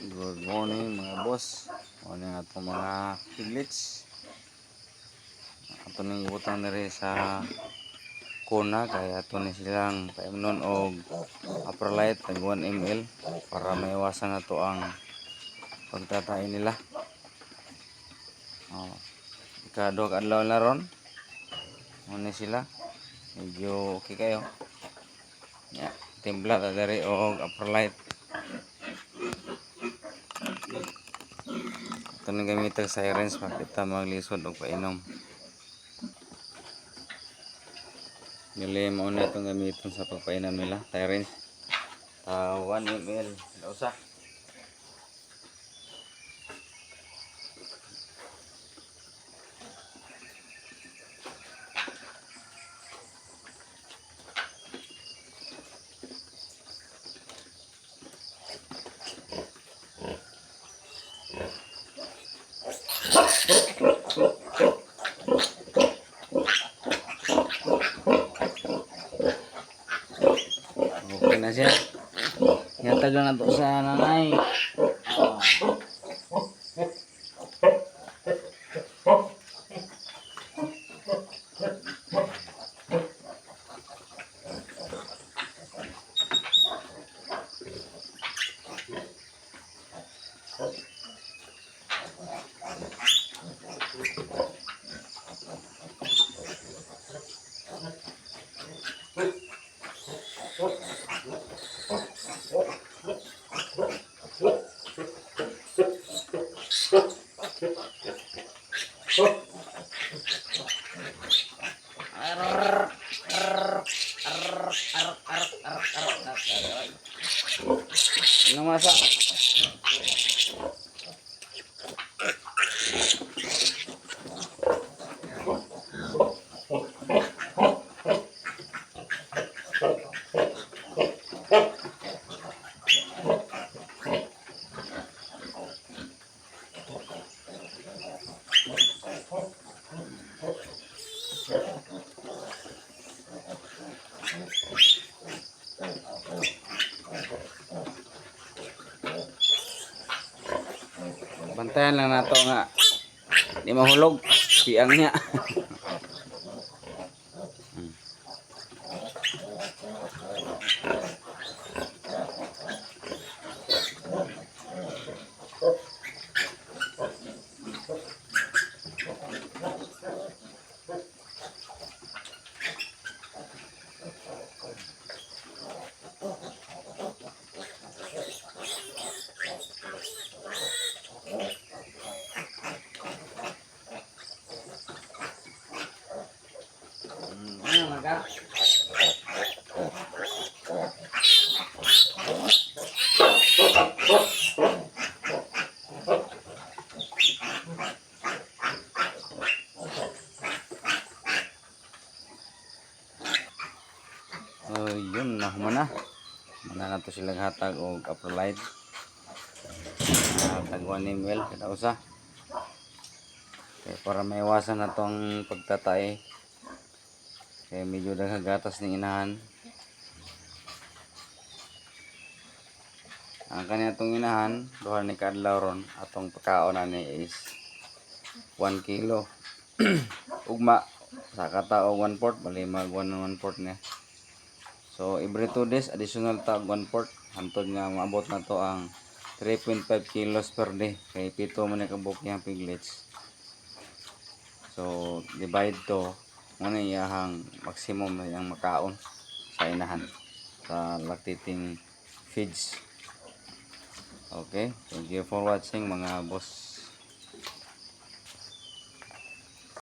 Good morning mga boss. Morning ato mga piglets. Ato ning ibutang diri sa kuna kaya ato ni silang paimnon og Aprolite tag 1 ml para maiwasan nato ang pagtatay nila. Oh. Ikado adlaw na ron. Muna sila. Medyo okay kayo. Ya, timpla ta diri og Aprolite. Ito na gamitin sa sirens makita maglisod o painom. Nili mo na itong gamitin sa pagpainom nila. Sirens. Uh, 1 ml. Lausa. Okay na siya. Yatag na to sa nanay. Ah. Ano Bantayan lang nato nga. Di mahulog. Siang niya. Ano maga? Yun na humana. Mana na to silang hatag og Aprolite. Hatag 1 ml kada usa. Para maiwasan na tong pagtatay. Kaya medyo daghagatas ni inahan. Ang kanya itong inahan, duha ni kadlaw ron, atong pagkaon na ni is 1 kilo. Ugma, sa katao 1 port, bali mag 1 1 port niya. So every 2 days, additional tag 1 port. Hantod nga maabot na to ang 3.5 kilos per day. Kay pito man na kabuk niyang piglets. So divide to, muna iyahang maximum na yung makaon sa inahan sa lactating feeds. Okay, thank you for watching mga boss.